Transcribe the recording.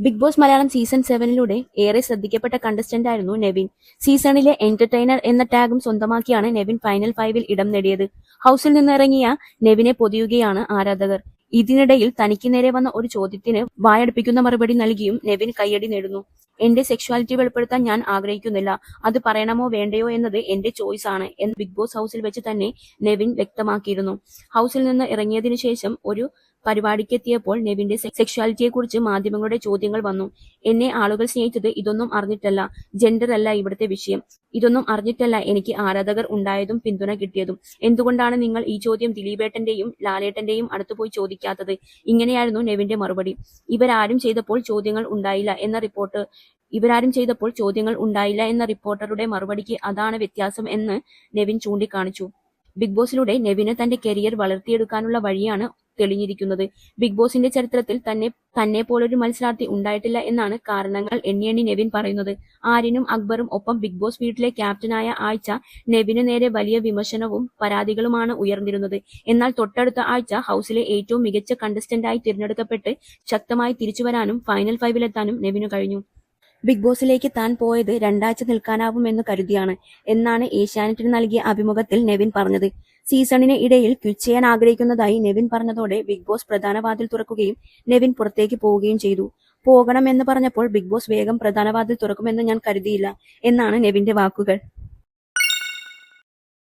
Big boss Malayalam season സെവനിലൂടെ ഏറെ ശ്രദ്ധിക്കപ്പെട്ട കണ്ടസ്റ്റന്റ് ആയിരുന്നു നെവിൻ. സീസണിലെ എന്റർടൈനർ എന്ന ടാഗും സ്വന്തമാക്കിയാണ് നെവിൻ ഫൈനൽ ഫൈവിൽ ഇടം നേടിയത്. ഹൗസിൽ നിന്നിറങ്ങിയ നെവിനെ പൊതിയുകയാണ് ആരാധകർ. ഇതിനിടയിൽ തനിക്ക് നേരെ വന്ന ഒരു ചോദ്യത്തിന് വായടുപ്പിക്കുന്ന മറുപടി നൽകിയും നെവിൻ കയ്യടി നേടുന്നു. എന്റെ സെക്ഷുവാലിറ്റി വെളിപ്പെടുത്താൻ ഞാൻ ആഗ്രഹിക്കുന്നില്ല. അത് പറയണമോ വേണ്ടയോ എന്നത് എന്റെ ചോയ്സ് ആണ് എന്ന് ബിഗ് ബോസ് ഹൗസിൽ വെച്ച് തന്നെ നെവിൻ വ്യക്തമാക്കിയിരുന്നു. ഹൗസിൽ നിന്ന് ഇറങ്ങിയതിനു ശേഷം ഒരു പരിപാടിക്ക് എത്തിയപ്പോൾ നെവിന്റെ സെക്ഷുവാലിറ്റിയെക്കുറിച്ച് മാധ്യമങ്ങളുടെ ചോദ്യങ്ങൾ വന്നു. എന്നെ ആളുകൾ സ്നേഹിച്ചത് ഇതൊന്നും അറിഞ്ഞിട്ടല്ല. ജെൻഡർ അല്ല ഇവിടുത്തെ വിഷയം. ഇതൊന്നും അറിഞ്ഞിട്ടല്ല എനിക്ക് ആരാധകർ ഉണ്ടായതും പിന്തുണ കിട്ടിയതും. എന്തുകൊണ്ടാണ് നിങ്ങൾ ഈ ചോദ്യം ദിലീപേട്ടന്റെയും ലാലേട്ടന്റെയും അടുത്ത് പോയി ചോദിക്കാത്തത് ഇങ്ങനെയായിരുന്നു നെവിന്റെ മറുപടി. ഇവരാരും ചെയ്തപ്പോൾ ചോദ്യങ്ങൾ ഉണ്ടായില്ല എന്ന റിപ്പോർട്ട് ഇവരാരും ചെയ്തപ്പോൾ ചോദ്യങ്ങൾ ഉണ്ടായില്ല എന്ന റിപ്പോർട്ടറുടെ മറുപടിക്ക് അതാണ് വ്യത്യാസം എന്ന് നെവിൻ ചൂണ്ടിക്കാണിച്ചു. ബിഗ് ബോസിലൂടെ നെവിന് തന്റെ കരിയർ വളർത്തിയെടുക്കാനുള്ള വഴിയാണ് തെളിഞ്ഞിരിക്കുന്നത്. ബിഗ് ബോസിന്റെ ചരിത്രത്തിൽ തന്നെ തന്നെ പോലൊരു മത്സരാർത്ഥി ഉണ്ടായിട്ടില്ല എന്നാണ് കാരണങ്ങൾ എണ്ണിയെണ്ണി എണ്ണി നെവിൻ പറയുന്നത്. ആര്യനും അക്ബറും ഒപ്പം ബിഗ് ബോസ് വീട്ടിലെ ക്യാപ്റ്റനായ ആഴ്ച നെവിന് നേരെ വലിയ വിമർശനവും പരാതികളുമാണ് ഉയർന്നിരുന്നത്. എന്നാൽ തൊട്ടടുത്ത ആഴ്ച ഹൗസിലെ ഏറ്റവും മികച്ച കണ്ടസ്റ്റന്റായി തിരഞ്ഞെടുക്കപ്പെട്ട് ശക്തമായി തിരിച്ചുവരാനും ഫൈനൽ ഫൈവിലെത്താനും നെവിനു കഴിഞ്ഞു. ബിഗ് ബോസിലേക്ക് താൻ പോയത് രണ്ടാഴ്ച നിൽക്കാനാവുമെന്ന് കരുതിയാണ് എന്നാണ് ഏഷ്യാനെറ്റിന് നൽകിയ അഭിമുഖത്തിൽ നെവിൻ പറഞ്ഞത്. സീസണിന് ഇടയിൽ ക്വിറ്റ് ചെയ്യാൻ ആഗ്രഹിക്കുന്നതായി നെവിൻ പറഞ്ഞതോടെ ബിഗ് ബോസ് പ്രധാന വാതിൽ തുറക്കുകയും നെവിൻ പുറത്തേക്ക് പോവുകയും ചെയ്തു. പോകണം എന്ന് പറഞ്ഞപ്പോൾ ബിഗ് ബോസ് വേഗം പ്രധാന വാതിൽ തുറക്കുമെന്ന് ഞാൻ കരുതിയില്ല എന്നാണ് നെവിന്റെ വാക്കുകൾ.